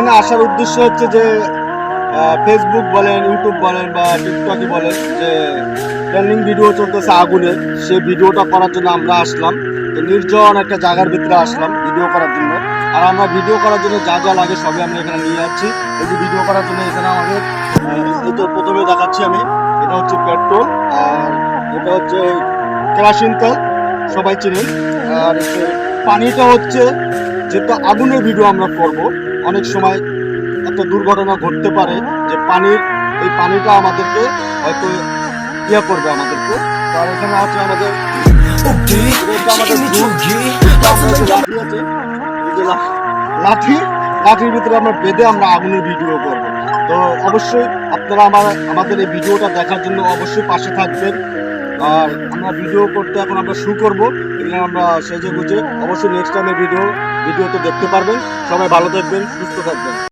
এখানে আসার উদ্দেশ্য হচ্ছে যে ফেসবুক বলেন ইউটিউব বলেন বা টিকটকই বলেন যে ট্রেন্ডিং ভিডিও চলতেছে আগুনের সেই ভিডিওটা করার জন্য আমরা আসলাম। তো নির্জন একটা জায়গার ভিতরে আসলাম ভিডিও করার জন্য। আর আমরা ভিডিও করার জন্য যা যা লাগে সবই আমরা এখানে নিয়ে যাচ্ছি। এই যে ভিডিও করার জন্য এখানে আমাদের তো প্রথমে দেখাচ্ছি আমি। এটা হচ্ছে পেট্রোল আর এটা হচ্ছে কেরাসিন তেল। সবাই চিনেন। আর পানিটা হচ্ছে যেহেতু আগুনের ভিডিও আমরা করব। অনেক সময় একটা দুর্ঘটনা ঘটতে পারে যে পানির এই পানিটা আমাদেরকে হয়তো ইয়ে করবে আমাদেরকে। তার এখানে আছে আমাদের লাঠি। লাঠির ভিতরে আমরা বেঁধে আমরা আগুনের ভিডিও করব। তো অবশ্যই আপনারা আমার আমাদের এই ভিডিওটা দেখার জন্য অবশ্যই পাশে থাকবেন। আর আমরা ভিডিও করতে এখন আমরা শুরু করব। এগুলো আমরা সেজে গুজে। অবশ্যই নেক্সট টাইমের ভিডিও ভিডিও ভিডিওতে দেখতে পারবেন। সবাই ভালো থাকবেন, সুস্থ থাকবেন।